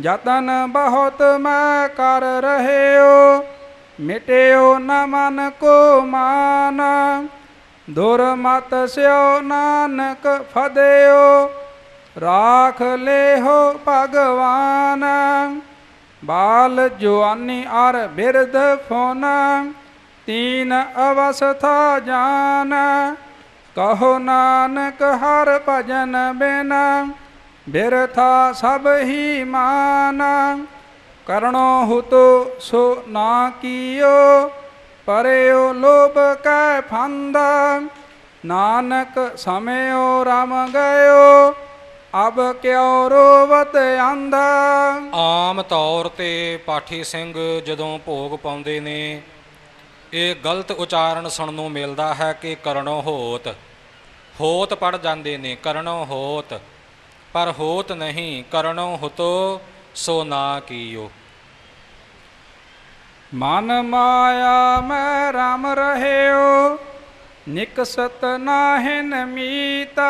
ਜਤਨ ਬਹੁਤ ਮੈਂ ਕਰ ਰਹਿਓ, ਮਿਟਿਓ ਨ ਮਨ ਕੋ ਮਾਨ। ਦੁਰਮਤ ਸਿਓ ਨਾਨਕ ਫਦਿਓ, ਰਾਖ ਲੇਹੋ ਭਗਵਾਨ। ਬਾਲ ਜਵਾਨੀ ਅਰ ਬਿਰਧ ਫੋਨ, ਤੀਨ ਅਵਸਥਾ ਜਾਨ। ਕਹੋ ਨਾਨਕ ਹਰ ਭਜਨ ਬਿਨ ਬਿਰਥਾ ਸਭ ਹੀ ਮਾਨ। ਕਰਣੋ ਹੁਤੋ ਸੋ ਨਾ ਕੀਓ, ਪਰਿਓ ਲੋਭ ਕੈ ਫੰਦ। ਨਾਨਕ ਸਮਿਓ ਰਮ ਗਇਓ, ਅਬ ਕਿਉ ਰੋਵਤ ਆਂਦਾ ਆਮ ਤੌਰ ਤੇ ਪਾਠੀ ਸਿੰਘ ਜਦੋਂ ਭੋਗ ਪਾਉਂਦੇ ਨੇ, ਇਹ ਗਲਤ ਉਚਾਰਨ ਸੁਣਨ ਨੂੰ ਮਿਲਦਾ ਹੈ ਕਿ ਕਰਨੋ ਹੋਤ। ਹੋਤ ਪੜ ਜਾਂਦੇ ਨੇ ਕਰਨੋ ਹੋਤ। ਪਰ ਹੋਤ ਨਹੀਂ, ਕਰਨੋ ਹੁਤੋ ਸੋ ਨਾ ਕੀਓ। ਮਨ ਮਾਇਆ ਮੈਂ ਰਾਮ ਰਹਿਓ, ਨਿਕਸਤ ਨਾਹਿਨ ਮੀਤਾ।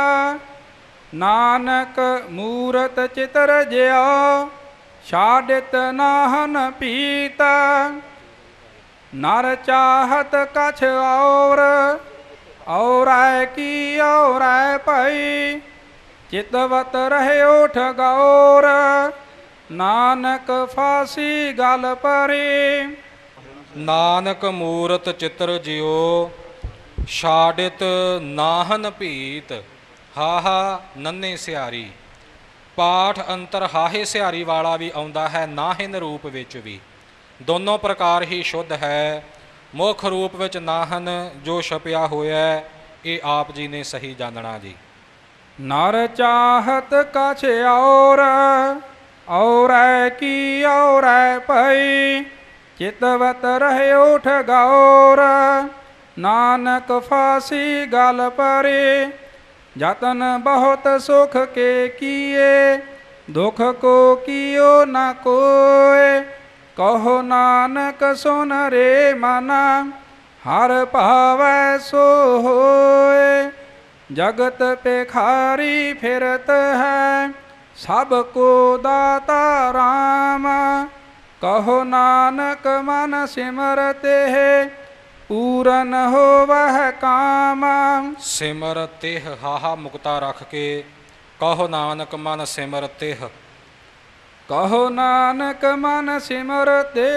ਨਾਨਕ ਮੂਰਤ ਚਿਤਰ ਜਿਓ ਛਾੜਿਤ ਨਾਹਨ ਪੀਤਾ। ਨਰ ਚਾਹਤ ਕਛ ਔਰ, ਔਰੈ ਕੀ ਔਰੈ ਭਈ ਚਿਤਵਤ ਰਹਿਓ ਠਗੌਰ ਨਾਨਕ ਫਾਸੀ ਗਲ ਪਰੇ। ਨਾਨਕ ਮੂਰਤ ਚਿੱਤਰ ਜਿਉ, ਛਾੜਿਤ ਨਾਹਨ ਭੀਤ, ਹਾਹਾ ਨੰਨੇ ਸਿਆਰੀ। ਪਾਠ ਅੰਤਰ ਹਾਹੇ ਸਿਆਰੀ ਵਾਲਾ ਵੀ ਆਉਂਦਾ ਹੈ ਨਾਹਿਨ ਰੂਪ ਵਿੱਚ ਵੀ। ਦੋਨੋਂ ਪ੍ਰਕਾਰ ਹੀ ਸ਼ੁੱਧ ਹੈ, ਮੁੱਖ ਰੂਪ ਵਿੱਚ ਨਾਹਨ ਜੋ ਛਪਿਆ ਹੋਇਆ ਇਹ ਆਪ ਜੀ ਨੇ ਸਹੀ ਜਾਣਨਾ ਜੀ। ਨਰ ਚਾਹਤ ਕਛ ਔਰ, ਔਰੈ ਕੀ ਔਰੈ ਪਈ ਚਿਤਵਤ ਰਹੇ ਉਠ ਠਗੌਰ ਨਾਨਕ ਫਾਸੀ ਗਲ ਪਰੇ। ਜਤਨ ਬਹੁਤ ਸੁਖ ਕੇ ਕੀਏ, ਦੁਖ ਕੋ ਕੀਓ ਨਾ ਕੋਏ। ਕਹੋ ਨਾਨਕ ਸੁਨ ਰੇ ਮਨ, ਹਰ ਭਾਵੈ ਸੋ ਹੋਏ। ਜਗਤ ਪੇਖਾਰੀ ਫਿਰਤ ਹੈ ਸਭ ਕੋ ਦਾਤਾ ਰਾਮ ਕਹੋ ਨਾਨਕ ਮਨ ਸਿਮਰਤੇ ਪੂਰਨ ਹੋਵਹਿ ਕਾਮ ਸਿਮਰ ਤਿਹ ਹਾਹਾ ਮੁਕਤਾ ਰੱਖ ਕੇ ਕਹੋ ਨਾਨਕ ਮਨ ਸਿਮਰ ਤਿਹ ਕਹੋ ਨਾਨਕ ਮਨ ਸਿਮਰਤੇ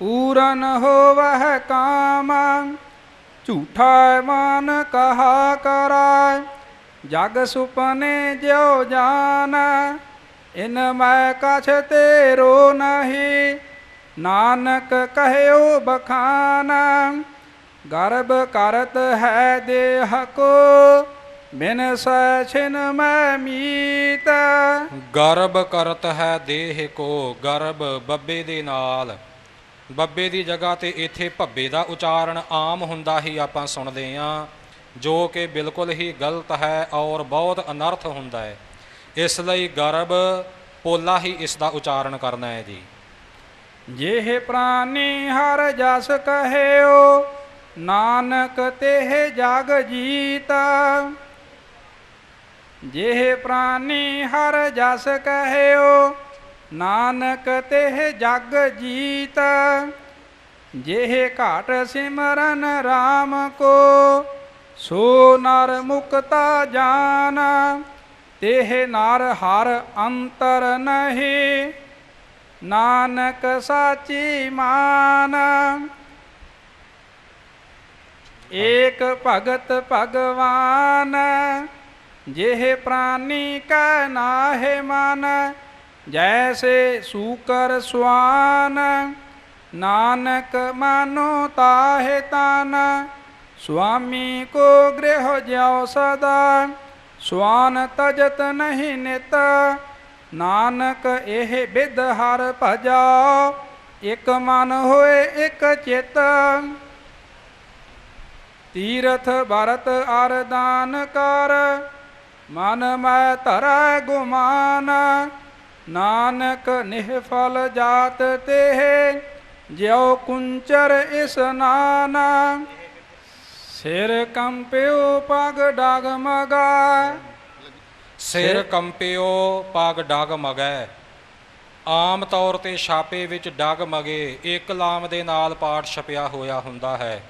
ਪੂਰਨ ਹੋਵਹਿ ਕਾਮ ਝੂਠਾ ਮਨ ਕਹਾ ਕਰਾਇ ਜਗ ਸੁਪਨੇ ਜਿਉ ਜਾਨ ਇਨ ਮੈਂ ਕਛ ਤੇਰੋ ਨਹੀਂ, ਨਾਨਕ ਕਹਿਓ ਬਖਾਨ ਗਰਭ ਕਰਤ ਹੈ ਦੇਹ ਕੋ, ਬਿਨ ਸਛਿਨ ਮੈਂ ਮੀਤ। ਗਰਭ ਕਰਤ ਹੈ ਦੇਹ ਕੋ ਗਰਭ ਬੱਬੇ ਦੇ ਨਾਲ। ਬੱਬੇ ਦੀ ਜਗ੍ਹਾ ਤੇ ਇੱਥੇ ਭੱਬੇ ਦਾ ਉਚਾਰਨ ਆਮ ਹੁੰਦਾ ਹੀ ਆਪਾਂ ਸੁਣਦੇ ਆਂ। ਜੋ ਕਿ ਬਿਲਕੁਲ ਹੀ ਗਲਤ ਹੈ ਔਰ ਬਹੁਤ ਅਨਰਥ ਹੁੰਦਾ ਹੈ। ਇਸ ਲਈ ਗਰਭ ਪੋਲਾ ਹੀ ਇਸ ਦਾ ਉਚਾਰਨ ਕਰਨਾ ਹੈ ਜੀ। ਜਿਹ ਪ੍ਰਾਨੀ ਹਰ ਜਸ ਕਹਿਓ, ਨਾਨਕ ਤੇਹ ਜਗ ਜੀਤਾ। ਜਿਹ ਪ੍ਰਾਨੀ ਹਰ ਜਸ ਕਹਿਓ ਨਾਨਕ ਤੇਹ ਜਗ ਜੀਤ, ਜਿਹੇ ਘਾਟ ਸਿਮਰਨ RAM ਕੋ, ਸੋ ਨਰ ਮੁਕਤਾ ਜਾਨ, ਤੇਹ ਨਰ ਹਰ ਅੰਤਰ ਨਹੀਂ, ਨਾਨਕ ਸਾਚੀ ਮਾਨ। ਏਕ ਭਗਤ ਭਗਵਾਨ, ਜਿਹ ਪ੍ਰਾਨੀ ਕੈ ਨਾਹਿ ਮਨ ਜੈਸੇ ਸੂਕਰ ਸੁਆਨ, ਨਾਨਕ ਮਾਨੋ ਤਾਹਿ ਤਾਨ, ਸੁਆਮੀ ਕੋ ਗ੍ਰਹਿ ਜਿਉ ਸਦਾ, ਸੁਆਨ ਤਜਤ ਨਹੀਂ ਨਿਤ, ਨਾਨਕ ਇਹ ਬਿਦ ਹਰ ਭਜਾ ਇਕ ਮਨ ਹੋਏ ਇਕ ਚਿਤ। ਤੀਰਥ ਭਰਤ ਅਰਦਾਨ ਕਰ, ਮਨ ਮੈਂ ਧਰੈ ਗੁਮਾਨ ਨਾਨਕ ਨਿਹਫਲ ਜਾਤ ਤੇ ਜਿਉ ਕੁੰਚਰ ਇਸਨਾਨ ਸਿਰ ਕੰਪਿਓ ਪਗ ਡਗ ਮਗਾ ਸਿਰ ਕੰਪਿਓ ਪਗ ਡਗ ਮਗੈ ਆਮ ਤੌਰ ਤੇ ਛਾਪੇ ਵਿੱਚ ਡਗਮਗੇ ਇੱਕ ਲਾਮ ਦੇ ਨਾਲ ਪਾਠ ਛਪਿਆ ਹੋਇਆ ਹੁੰਦਾ ਹੈ।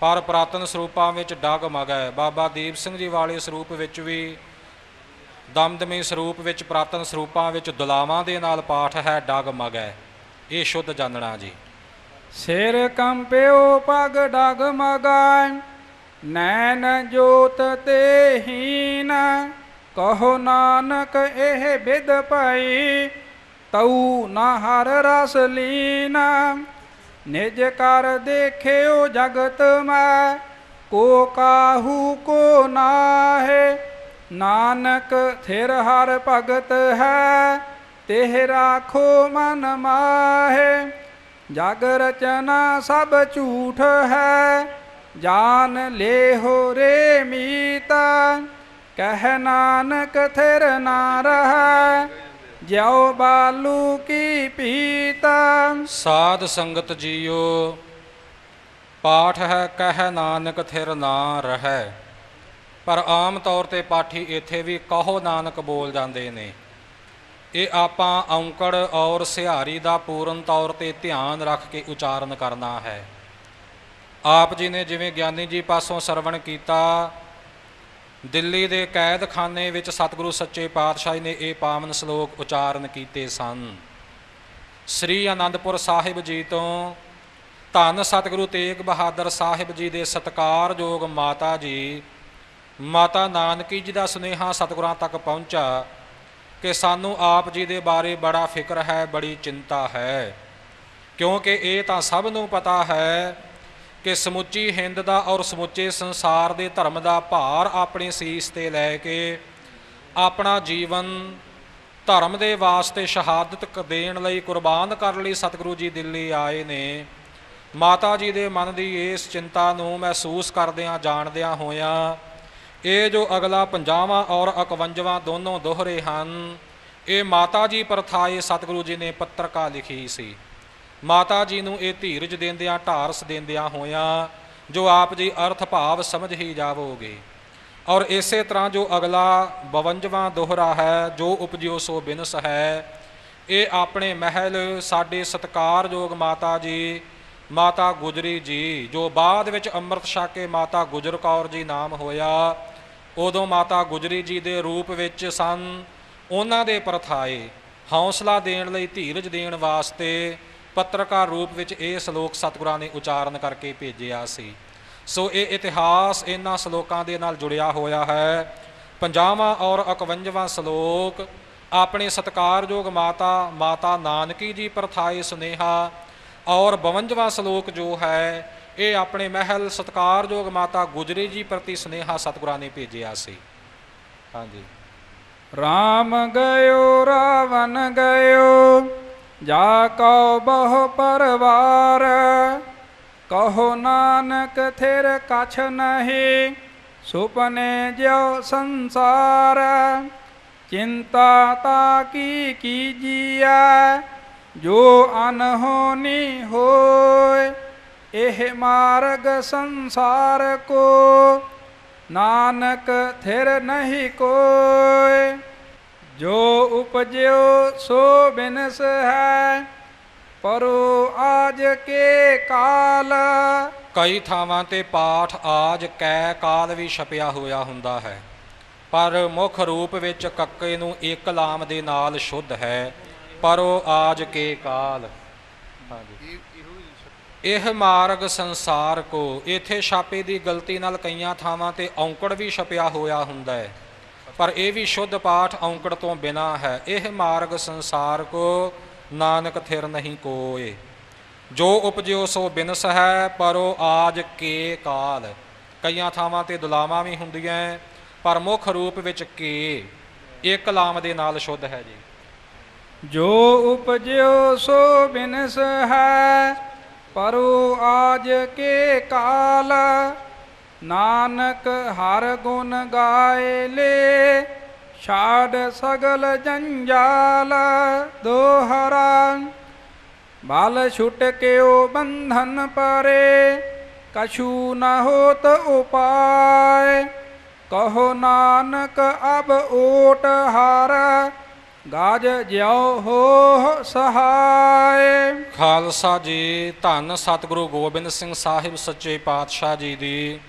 ਪਰ ਪ੍ਰਾਤਨ ਸਰੂਪਾਂ ਵਿੱਚ ਡਗਮਗ। ਹੈ ਬਾਬਾ ਦੀਪ ਸਿੰਘ ਜੀ ਵਾਲੇ ਸਰੂਪ ਵਿੱਚ ਵੀ ਦਮਦਮੀ ਸਰੂਪ ਵਿੱਚ ਪ੍ਰਾਤਨ ਸਰੂਪਾਂ ਵਿੱਚ ਦੁਲਾਵਾਂ ਦੇ ਨਾਲ ਪਾਠ ਹੈ ਡਗਮਗ ਹੈ। ਇਹ ਸ਼ੁੱਧ ਜਾਣਨਾ ਜੀ। ਸਿਰ ਕੰਪਿਓ ਪਗ ਡਗ ਮਗਾਇ ਨੈਣ ਜੋਤ ਤੇ ਹੀਨ, ਕਹੋ ਨਾਨਕ ਇਹ ਬਿਦ ਪਈ, ਤਉ ਨਾ ਹਰ ਰਸ ਲੀਨ। ਨਿਜ ਕਰ ਦੇਖਿਓ ਜਗਤ ਮੈਂ, ਕੋ ਕਾਹੂ ਕੋ ਨਾਹੇ ਨਾਨਕ ਥਿਰ ਹਰ ਭਗਤ ਹੈ ਤੇ ਰਾਖੋ ਮਨ ਮਾਹੇ। ਜਗ ਰਚਨਾ ਸਭ ਝੂਠ ਹੈ, ਜਾਨ ਲੇਹੋ ਰੇ ਮੀਤਾ। ਕਹਿ ਨਾਨਕ ਥਿਰ ਨਾ ਰਹੈ, ਜਿਉ ਬਾਲੂ ਕੀ ਪੀਤਾ। ਸਾਧ ਸੰਗਤ ਜੀਓ, ਪਾਠ ਹੈ ਕਹਿ ਨਾਨਕ ਥਿਰ ਨਾ ਰਹੈ। ਪਰ ਆਮ ਤੌਰ ਤੇ ਪਾਠੀ ਇੱਥੇ ਵੀ ਕਹੋ ਨਾਨਕ ਬੋਲ ਜਾਂਦੇ ਨੇ। ਇਹ ਆਪਾਂ ਔਂਕੜ ਔਰ ਸਿਹਾਰੀ ਦਾ ਪੂਰਨ ਤੌਰ ਤੇ ਧਿਆਨ ਰੱਖ ਕੇ ਉਚਾਰਨ ਕਰਨਾ ਹੈ। ਆਪ ਜੀ ਨੇ ਜਿਵੇਂ ਗਿਆਨੀ ਜੀ ਪਾਸੋਂ ਸਰਵਣ ਕੀਤਾ, ਦਿੱਲੀ ਦੇ ਕੈਦਖਾਨੇ ਵਿੱਚ ਸਤਿਗੁਰੂ ਸੱਚੇ ਪਾਤਸ਼ਾਹ ਨੇ ਇਹ ਪਾਵਨ ਸ਼ਲੋਕ ਉਚਾਰਨ ਕੀਤੇ ਸਨ। ਸ੍ਰੀ ਆਨੰਦਪੁਰ ਸਾਹਿਬ ਜੀ ਤੋਂ ਧੰਨ ਸਤਿਗੁਰੂ ਤੇਗ ਬਹਾਦਰ ਸਾਹਿਬ ਜੀ ਦੇ ਸਤਕਾਰਯੋਗ ਮਾਤਾ ਜੀ ਮਾਤਾ ਨਾਨਕੀ ਜੀ ਦਾ ਸੁਨੇਹਾ ਸਤਿਗੁਰਾਂ ਤੱਕ ਪਹੁੰਚਾ ਕਿ ਸਾਨੂੰ ਆਪ ਜੀ ਦੇ ਬਾਰੇ ਬੜਾ ਫਿਕਰ ਹੈ, ਬੜੀ ਚਿੰਤਾ ਹੈ। ਕਿਉਂਕਿ ਇਹ ਤਾਂ ਸਭ ਨੂੰ ਪਤਾ ਹੈ ਕਿ ਸਮੁੱਚੀ ਹਿੰਦ ਦਾ ਔਰ ਸਮੁੱਚੇ ਸੰਸਾਰ ਦੇ ਧਰਮ ਦਾ ਭਾਰ ਆਪਣੀ ਸੀਸ ਤੇ ਲੈ ਕੇ ਆਪਣਾ ਜੀਵਨ ਧਰਮ ਦੇ ਵਾਸਤੇ ਸ਼ਹਾਦਤ ਦੇਣ ਲਈ ਕੁਰਬਾਨ ਕਰਨ ਲਈ ਸਤਿਗੁਰੂ ਜੀ ਦਿੱਲੀ ਆਏ ਨੇ। ਮਾਤਾ ਜੀ ਦੇ ਮਨ ਦੀ ਇਸ ਚਿੰਤਾ ਨੂੰ ਮਹਿਸੂਸ ਕਰਦਿਆਂ, ਜਾਣਦਿਆਂ ਹੋਇਆਂ ਇਹ ਜੋ ਅਗਲਾ ਪੰਜਾਵਾਂ ਔਰ 51ਵਾਂ ਦੋਨੋਂ ਦੋਹਰੇ ਹਨ, ਇਹ ਮਾਤਾ ਜੀ ਪਰਥਾਏ ਸਤਿਗੁਰੂ ਜੀ ਨੇ ਪੱਤਰਕਾ ਲਿਖੀ ਸੀ। ਮਾਤਾ ਜੀ ਨੂੰ ਇਹ ਧੀਰਜ ਦਿੰਦਿਆਂ, ਢਾਰਸ ਦਿੰਦਿਆਂ ਹੋਇਆਂ ਜੋ ਆਪ ਜੀ ਅਰਥ ਭਾਵ ਸਮਝ ਹੀ ਜਾਵੋਗੇ। ਔਰ ਇਸੇ ਤਰ੍ਹਾਂ ਜੋ ਅਗਲਾ 52ਵਾਂ ਦੋਹਰਾ ਹੈ, ਜੋ ਉਪਜਿਓ ਸੋ ਬਿਨਸ ਹੈ, ਇਹ ਆਪਣੇ ਮਹਿਲ, ਸਾਡੇ ਸਤਕਾਰਯੋਗ ਮਾਤਾ ਜੀ ਮਾਤਾ ਗੁਜਰੀ ਜੀ, ਜੋ ਬਾਅਦ ਵਿੱਚ ਅੰਮ੍ਰਿਤ ਛਕ ਕੇ ਮਾਤਾ ਗੁਜਰ ਕੌਰ ਜੀ ਨਾਮ ਹੋਇਆ ਉਦੋਂ ਮਾਤਾ ਗੁਜਰੀ ਜੀ ਦੇ ਰੂਪ ਵਿੱਚ ਸਨ। ਉਹਨਾਂ ਦੇ ਪਰਥਾਏ ਹੌਸਲਾ ਦੇਣ ਲਈ ਧੀਰਜ ਦੇਣ ਵਾਸਤੇ ਪੱਤਰਕਾਰ ਰੂਪ ਵਿੱਚ ਇਹ ਸ਼ਲੋਕ ਸਤਿਗੁਰਾਂ ਨੇ ਉਚਾਰਨ ਕਰਕੇ ਭੇਜਿਆ ਸੀ। ਸੋ ਇਹ ਇਤਿਹਾਸ ਇਹਨਾਂ ਸ਼ਲੋਕਾਂ ਦੇ ਨਾਲ ਜੁੜਿਆ ਹੋਇਆ ਹੈ। ਪੰਜਾਵਾਂ ਔਰ 51ਵਾਂ ਸ਼ਲੋਕ, ਆਪਣੇ ਸਤਕਾਰਯੋਗ ਮਾਤਾ ਮਾਤਾ ਨਾਨਕੀ ਜੀ ਪਰਥਾਏ ਸੁਨੇਹਾ, ਔਰ 52ਵਾਂ ਸ਼ਲੋਕ ਜੋ ਹੈ ਇਹ ਆਪਣੇ ਮਹਿਲ ਸਤਕਾਰਯੋਗ ਮਾਤਾ ਗੁਜਰੀ ਜੀ ਪ੍ਰਤੀ ਸੁਨੇਹਾ ਸਤਿਗੁਰਾਂ ਨੇ ਭੇਜਿਆ ਸੀ। ਹਾਂਜੀ। ਰਾਮ ਗਇਓ, ਰਾਵਣ ਗਇਓ, ਜਾ ਕਉ ਬਹੁ ਪਰਵਾਰ, ਕਹੋ ਨਾਨਕ ਥਿਰ ਕਛ ਨਹੀਂ, ਸੁਪਨੇ ਜਿਉ ਸੰਸਾਰ, ਚਿੰਤਾ ਤਾ ਕੀ ਕੀਜੀਐ, ਜੋ ਅਨਹੋਨੀ ਹੋਏ ਇਹ ਮਾਰਗ ਸੰਸਾਰ ਕੋ, ਨਾਨਕ ਥਿਰ ਨਹੀਂ ਕੋਇ। ਜੋ ਉਪਜਿਓ ਸੋ ਬਿਨਸ ਹੈ, ਪਰੋ ਆਜ ਕੇ ਕਾਲ। ਕਈ ਥਾਵਾਂ ਤੇ ਪਾਠ ਆਜ ਕੈ ਕਾਲ ਵੀ ਛਪਿਆ ਹੋਇਆ ਹੁੰਦਾ ਹੈ। ਪਰ ਮੁੱਖ ਰੂਪ ਵਿੱਚ ਕੱਕੇ ਨੂੰ ਇੱਕ ਲਾਮ ਦੇ ਨਾਲ ਸ਼ੁੱਧ ਹੈ, ਪਰੋ ਆਜ ਕੇ ਕਾਲ। ਇਹ ਮਾਰਗ ਸੰਸਾਰ ਕੋ ਇਥੇ ਛਾਪੇ ਦੀ ਗਲਤੀ ਨਾਲ ਕਈਆਂ ਥਾਵਾਂ ਤੇ ਔਂਕੜ ਵੀ ਛਪਿਆ ਹੋਇਆ ਹੁੰਦਾ ਹੈ। ਪਰ ਇਹ ਵੀ ਸ਼ੁੱਧ ਪਾਠ ਔਂਕੜ ਤੋਂ ਬਿਨਾ ਹੈ। ਇਹ ਮਾਰਗ ਸੰਸਾਰ ਕੋ ਨਾਨਕ ਥਿਰ ਨਹੀਂ ਕੋਏ। ਜੋ ਉਪਜਿਓ ਸੋ ਬਿਨਸ ਹੈ ਪਰੋ ਆਜ ਕੇ ਕਾਲ। ਕਈਆਂ ਥਾਵਾਂ ਤੇ ਦੁਲਾਵਾਂ ਵੀ ਹੁੰਦੀਆਂ ਹੈ, ਪਰ ਮੁੱਖ ਰੂਪ ਵਿੱਚ ਕੇ ਇੱਕ ਲਾਮ ਦੇ ਨਾਲ ਸ਼ੁੱਧ ਹੈ ਜੀ। ਜੋ ਉਪਜਿਓ ਸੋ ਬਿਨਸ ਹੈ ਪਰੋ ਆਜ ਕੇ ਕਾਲ ਨਾਨਕ ਹਰ ਗੁਣ ਗਾਏ ਲੇ। ਛਾੜ ਸਗਲ ਜੰਜਾਲ ਦੋਹਰਾ। ਬਲ ਛੁਟ ਕਿਓ ਬੰਧਨ ਪਰੇ, ਕਛੂ ਨ ਹੋਤ ਉਪਾਏ। ਕਹੋ ਨਾਨਕ ਅਬ ਓਟ ਹਾਰ ਗਾਜ ਜਿਉ ਹੋ ਸਹਾਇ ਖਾਲਸਾ ਜੀ, ਧੰਨ ਸਤਿਗੁਰੂ ਗੋਬਿੰਦ ਸਿੰਘ ਸਾਹਿਬ ਸੱਚੇ ਪਾਤਸ਼ਾਹ ਜੀ ਦੀ।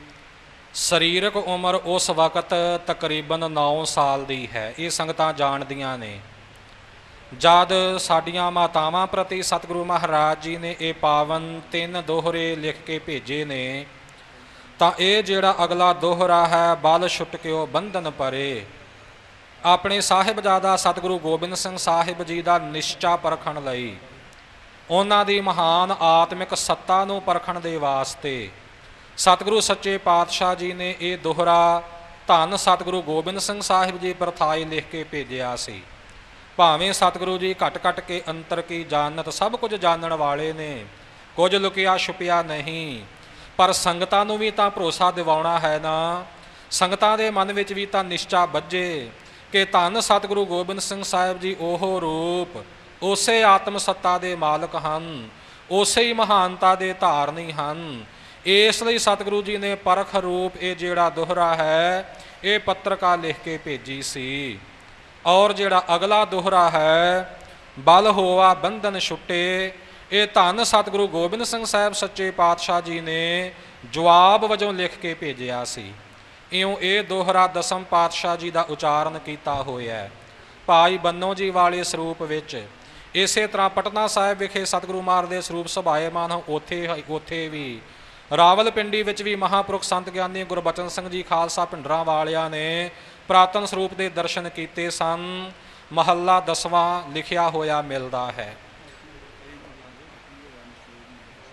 ਸਰੀਰਕ ਉਮਰ ਉਸ ਵਕਤ ਤਕਰੀਬਨ 9 ਸਾਲ ਦੀ ਹੈ, ਇਹ ਸੰਗਤਾਂ ਜਾਣਦੀਆਂ ਨੇ। ਜਦ ਸਾਡੀਆਂ ਮਾਤਾਵਾਂ ਪ੍ਰਤੀ ਸਤਿਗੁਰੂ ਮਹਾਰਾਜ ਜੀ ਨੇ ਇਹ ਪਾਵਨ ਤਿੰਨ ਦੋਹਰੇ ਲਿਖ ਕੇ ਭੇਜੇ ਨੇ, ਤਾਂ ਇਹ ਜਿਹੜਾ ਅਗਲਾ ਦੋਹਰਾ ਹੈ, ਬਲ ਛੁੱਟ ਕਿਓ ਬੰਧਨ ਪਰੇ। ਆਪਣੇ ਸਾਹਿਬਜ਼ਾਦਾ ਸਤਿਗੁਰੂ ਗੋਬਿੰਦ ਸਿੰਘ ਸਾਹਿਬ ਜੀ ਦਾ ਨਿਸ਼ਚਾ ਪਰਖਣ ਲਈ, ਉਹਨਾਂ ਦੀ ਮਹਾਨ ਆਤਮਿਕ ਸੱਤਾ ਨੂੰ ਪਰਖਣ ਦੇ ਵਾਸਤੇ ਸਤਿਗੁਰੂ ਸੱਚੇ ਪਾਤਸ਼ਾਹ ਜੀ ਨੇ ਇਹ ਦੋਹਰਾ ਧੰਨ ਸਤਿਗੁਰੂ ਗੋਬਿੰਦ ਸਿੰਘ ਸਾਹਿਬ ਜੀ ਪਰਥਾਈ ਲਿਖ ਕੇ ਭੇਜਿਆ ਸੀ। ਭਾਵੇਂ ਸਤਿਗੁਰੂ ਜੀ ਘਟ ਘਟ ਕੇ ਅੰਤਰ ਕੀ ਜਾਣਤ, ਸਭ ਕੁਝ ਜਾਣਨ ਵਾਲੇ ਨੇ, ਕੁਝ ਲੁਕਿਆ ਛੁਪਿਆ ਨਹੀਂ, ਪਰ ਸੰਗਤਾਂ ਨੂੰ ਵੀ ਤਾਂ ਭਰੋਸਾ ਦਿਵਾਉਣਾ ਹੈ ਨਾ, ਸੰਗਤਾਂ ਦੇ ਮਨ ਵਿੱਚ ਵੀ ਤਾਂ ਨਿਸ਼ਚਾ ਬੱਝੇ ਕਿ ਧੰਨ ਸਤਿਗੁਰੂ ਗੋਬਿੰਦ ਸਿੰਘ ਸਾਹਿਬ ਜੀ ਉਹ ਰੂਪ, ਉਸੇ ਆਤਮ ਸੱਤਾ ਦੇ ਮਾਲਕ ਹਨ, ਉਸੇ ਹੀ ਮਹਾਨਤਾ ਦੇ ਧਾਰਨੀ ਹਨ। ਇਸ ਲਈ ਸਤਿਗੁਰੂ ਜੀ ਨੇ ਪਰਖ ਰੂਪ ਇਹ ਜਿਹੜਾ ਦੋਹਰਾ ਹੈ, ਇਹ ਪੱਤਰਕਾ ਲਿਖ ਕੇ ਭੇਜੀ ਸੀ। ਔਰ ਜਿਹੜਾ ਅਗਲਾ ਦੋਹਰਾ ਹੈ, ਬਲ ਹੋਵਾ ਬੰਧਨ ਛੁੱਟੇ, ਇਹ ਧੰਨ ਸਤਿਗੁਰੂ ਗੋਬਿੰਦ ਸਿੰਘ ਸਾਹਿਬ ਸੱਚੇ ਪਾਤਸ਼ਾਹ ਜੀ ਨੇ ਜਵਾਬ ਵਜੋਂ ਲਿਖ ਕੇ ਭੇਜਿਆ ਸੀ। ਇਉਂ ਇਹ ਦੋਹਰਾ ਦਸਮ ਪਾਤਸ਼ਾਹ ਜੀ ਦਾ ਉਚਾਰਨ ਕੀਤਾ ਹੋਇਆ ਹੈ। ਭਾਈ ਬੰਨੋ ਜੀ ਵਾਲੇ ਸਰੂਪ ਵਿੱਚ ਇਸੇ ਤਰ੍ਹਾਂ ਪਟਨਾ ਸਾਹਿਬ ਵਿਖੇ ਸਤਿਗੁਰੂ ਮਹਾਰਾਜ ਦੇ ਸਰੂਪ ਸਭਾਏਮਾਨ ਹਨ ਉੱਥੇ ਉੱਥੇ ਵੀ ਰਾਵਲਪਿੰਡੀ ਵਿੱਚ ਵੀ ਮਹਾਪੁਰਖ ਸੰਤ ਗਿਆਨੀ ਗੁਰਬਚਨ ਸਿੰਘ ਜੀ ਖਾਲਸਾ ਪਿੰਡਰਾਂ ਵਾਲਿਆਂ ਨੇ ਪ੍ਰਾਤਨ ਸਰੂਪ ਦੇ ਦਰਸ਼ਨ ਕੀਤੇ ਸਨ। ਮਹੱਲਾ ਦਸਵਾਂ ਲਿਖਿਆ ਹੋਇਆ ਮਿਲਦਾ ਹੈ।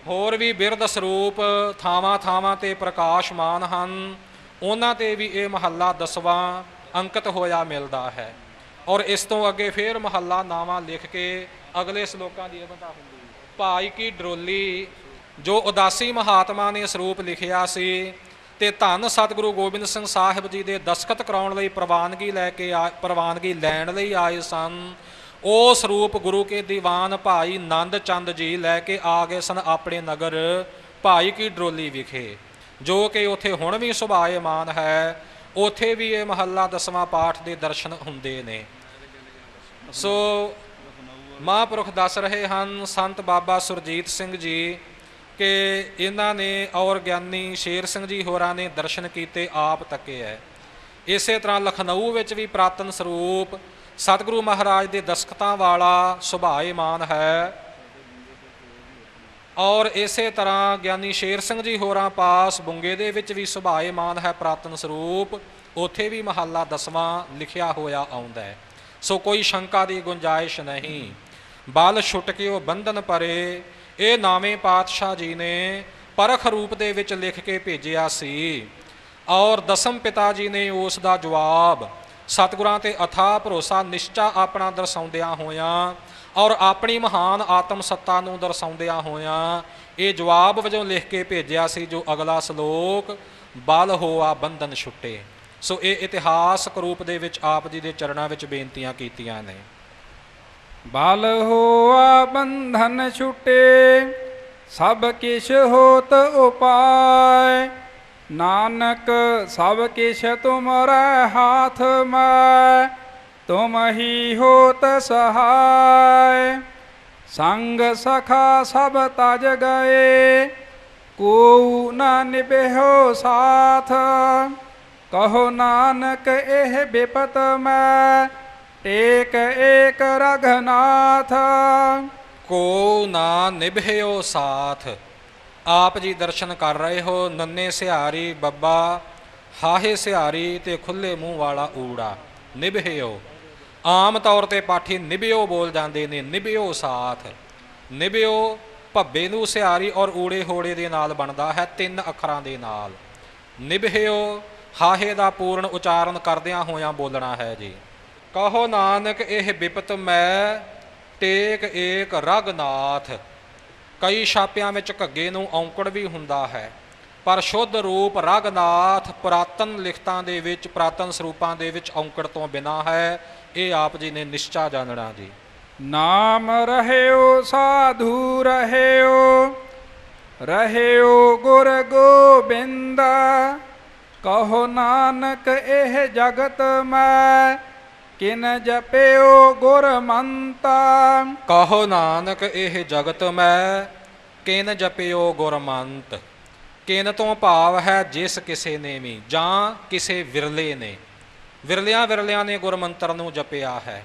ਹੋਰ ਵੀ ਬਿਰਧ ਸਰੂਪ ਥਾਵਾਂ ਥਾਵਾਂ ਤੇ ਪ੍ਰਕਾਸ਼ਮਾਨ ਹਨ। ਉਹਨਾਂ ਤੇ ਵੀ ਇਹ ਮਹੱਲਾ ਦਸਵਾਂ ਅੰਕਿਤ ਹੋਇਆ ਮਿਲਦਾ ਹੈ। ਔਰ ਇਸ ਤੋਂ ਅੱਗੇ ਫੇਰ ਮਹੱਲਾ ਨਾਵਾਂ ਲਿਖ ਕੇ ਅਗਲੇ ਸ਼ਲੋਕਾਂ ਦੀ ਅਵਤਾ ਹੁੰਦੀ ਹੈ। ਭਾਈ ਕੀ ਡਰੋਲੀ, ਜੋ ਉਦਾਸੀ ਮਹਾਤਮਾ ਨੇ ਸਰੂਪ ਲਿਖਿਆ ਸੀ ਤੇ ਧੰਨ ਸਤਿਗੁਰੂ ਗੋਬਿੰਦ ਸਿੰਘ ਸਾਹਿਬ ਜੀ ਦੇ ਦਸਖਤ ਕਰਾਉਣ ਲਈ ਪ੍ਰਵਾਨਗੀ ਲੈ ਕੇ ਆ, ਪ੍ਰਵਾਨਗੀ ਲੈਣ ਲਈ ਆਏ ਸਨ ਉਹ ਸਰੂਪ ਗੁਰੂ ਕੇ ਦੀਵਾਨ ਭਾਈ ਨੰਦ ਚੰਦ ਜੀ ਲੈ ਕੇ ਆ ਗਏ ਸਨ ਆਪਣੇ ਨਗਰ ਭਾਈ ਕੀ ਡਰੋਲੀ ਵਿਖੇ। ਜੋ ਕਿ ਉੱਥੇ ਹੁਣ ਵੀ ਸੁਭਾਏਮਾਨ ਹੈ, ਉੱਥੇ ਵੀ ਇਹ ਮਹੱਲਾ ਦਸਵਾਂ ਪਾਠ ਦੇ ਦਰਸ਼ਨ ਹੁੰਦੇ ਨੇ। ਸੋ ਮਹਾਂਪੁਰਖ ਦੱਸ ਰਹੇ ਹਨ, ਸੰਤ ਬਾਬਾ ਸੁਰਜੀਤ ਸਿੰਘ ਜੀ, ਕਿ ਇਹਨਾਂ ਨੇ ਔਰ ਗਿਆਨੀ ਸ਼ੇਰ ਸਿੰਘ ਜੀ ਹੋਰਾਂ ਨੇ ਦਰਸ਼ਨ ਕੀਤੇ, ਆਪ ਤੱਕੇ ਹੈ ਇਸੇ ਤਰ੍ਹਾਂ ਲਖਨਊ ਵਿੱਚ ਵੀ ਪ੍ਰਾਤਨ ਸਰੂਪ ਸਤਿਗੁਰੂ ਮਹਾਰਾਜ ਦੇ ਦਸਖਤਾਂ ਵਾਲਾ ਸੁਭਾਏਮਾਨ ਹੈ। ਔਰ ਇਸੇ ਤਰ੍ਹਾਂ ਗਿਆਨੀ ਸ਼ੇਰ ਸਿੰਘ ਜੀ ਹੋਰਾਂ ਪਾਸ ਬੁੰਗੇ ਦੇ ਵਿੱਚ ਵੀ ਸੁਭਾਏਮਾਨ ਹੈ ਪ੍ਰਾਤਨ ਸਰੂਪ, ਉਥੇ ਵੀ ਮਹੱਲਾ ਦਸਵਾਂ ਲਿਖਿਆ ਹੋਇਆ ਆਉਂਦਾ ਹੈ। ਸੋ ਕੋਈ ਸ਼ੰਕਾ ਦੀ ਗੁੰਜਾਇਸ਼ ਨਹੀਂ। ਬਲ ਛੁੱਟ ਕੇ ਉਹ ਬੰਧਨ ਪਰੇ, ਇਹ ਨਾਵੇਂ ਪਾਤਸ਼ਾਹ ਜੀ ਨੇ ਪਰਖ ਰੂਪ ਦੇ ਵਿੱਚ ਲਿਖ ਕੇ ਭੇਜਿਆ ਸੀ। ਔਰ ਦਸਮ ਪਿਤਾ ਜੀ ਨੇ ਉਸ ਦਾ ਜਵਾਬ, ਸਤਿਗੁਰਾਂ ਤੇ ਅਥਾ ਭਰੋਸਾ ਨਿਸ਼ਚਾ ਆਪਣਾ ਦਰਸਾਉਂਦਿਆਂ ਹੋਇਆਂ ਔਰ ਆਪਣੀ ਮਹਾਨ ਆਤਮ ਸੱਤਾ ਨੂੰ ਦਰਸਾਉਂਦਿਆਂ ਹੋਇਆਂ ਇਹ ਜਵਾਬ ਵਜੋਂ ਲਿਖ ਕੇ ਭੇਜਿਆ ਸੀ ਜੋ ਅਗਲਾ ਸ਼ਲੋਕ, ਬਲ ਹੋਆ ਬੰਧਨ ਛੁੱਟੇ। ਸੋ ਇਹ ਇਤਿਹਾਸਕ ਰੂਪ ਦੇ ਵਿੱਚ ਆਪ ਜੀ ਦੇ ਚਰਨਾਂ ਵਿੱਚ ਬੇਨਤੀਆਂ ਕੀਤੀਆਂ ਨੇ। ਬਲ ਹੋਆ ਬੰਧਨ ਛੁੱਟੇ, ਸਭ ਕਿਛ ਹੋਤ ਉਪਾਇ ਨਾਨਕ, ਸਭ ਕਿਛ ਤੁਮਰੇ ਹਾਥ ਮੈਂ ਤੁਮ ਹੀ ਹੋਤ ਸਹਾਇ, ਸੰਗ ਸਖਾ ਸਭ ਤਜ ਗਏ ਕੋ ਨਾ ਨਿਭਿਓ ਸਾਥ। ਕਹੋ ਨਾਨਕ ਇਹ ਬਿਪਤ ਮੈਂ, ਟੇਕ ਏਕ ਰਘਨਾਥ। ਕੋ ਨਾ ਨਿਭਿਓ ਸਾਥ, ਆਪ ਜੀ ਦਰਸ਼ਨ ਕਰ ਰਹੇ ਹੋ, ਨੰਨੇ ਸਿਹਾਰੀ ਬੱਬਾ, ਹਾਹੇ ਸਿਹਾਰੀ ਤੇ ਖੁੱਲੇ ਮੂੰਹ ਵਾਲਾ ਊੜਾ, ਨਿਭਿਓ। ਆਮ ਤੌਰ ਤੇ ਪਾਠੀ ਨਿਭਿਓ ਬੋਲ ਜਾਂਦੇ ਨੇ, ਨਿਭਿਓ ਸਾਥ। ਨਿਭਿਓ ਭੱਬੇ ਨੂੰ ਸਿਆਰੀ ਔਰ ਊੜੇ ਹੋੜੇ ਦੇ ਨਾਲ ਬਣਦਾ ਹੈ, ਤਿੰਨ ਅੱਖਰਾਂ ਦੇ ਨਾਲ। ਨਿਭਿਓ ਹਾਹੇ ਦਾ ਪੂਰਨ ਉਚਾਰਨ ਕਰਦਿਆਂ ਹੋਇਆਂ ਬੋਲਣਾ ਹੈ ਜੀ। ਕਹੋ ਨਾਨਕ, ਇਹ ਬਿਪਤ ਮੈਂ, ਟੇਕ ਏਕ ਰਗਨਾਥ ਕਈ ਛਾਪਿਆਂ ਵਿੱਚ ਘੱਗੇ ਨੂੰ ਔਂਕੜ ਵੀ ਹੁੰਦਾ ਹੈ। ਪਰ ਸ਼ੁੱਧ ਰੂਪ ਰਗਨਾਥ ਪੁਰਾਤਨ ਲਿਖਤਾਂ ਦੇ ਵਿੱਚ, ਪੁਰਾਤਨ ਸਰੂਪਾਂ ਦੇ ਵਿੱਚ ਔਂਕੜ ਤੋਂ ਬਿਨਾ ਹੈ। ਇਹ ਆਪ ਜੀ ਨੇ ਨਿਸ਼ਚਾ ਜਾਣਨਾ ਜੀ। ਨਾਮ ਰਹਿਓ ਸਾਧੂ ਰਹਿਓ ਰਹਿਓ ਗੁਰ ਗੋਬਿੰਦਾ। ਕਹੋ ਨਾਨਕ ਇਹ ਜਗਤ ਮੈਂ ਕਿਨ ਜਪਿਓ ਗੁਰਮੰਤਾ ਕਹੋ ਨਾਨਕ ਇਹ ਜਗਤ ਮੈਂ ਕਿਨ ਜਪਿਓ ਗੁਰਮੰਤ ਕਿਨ ਤੋਂ ਭਾਵ ਹੈ ਜਿਸ ਕਿਸੇ ਨੇ ਵੀ ਜਾਂ ਕਿਸੇ ਵਿਰਲੇ ਨੇ। ਵਿਰਲਿਆਂ ਵਿਰਲਿਆਂ ਨੇ ਗੁਰਮੰਤਰ ਨੂੰ ਜਪਿਆ ਹੈ।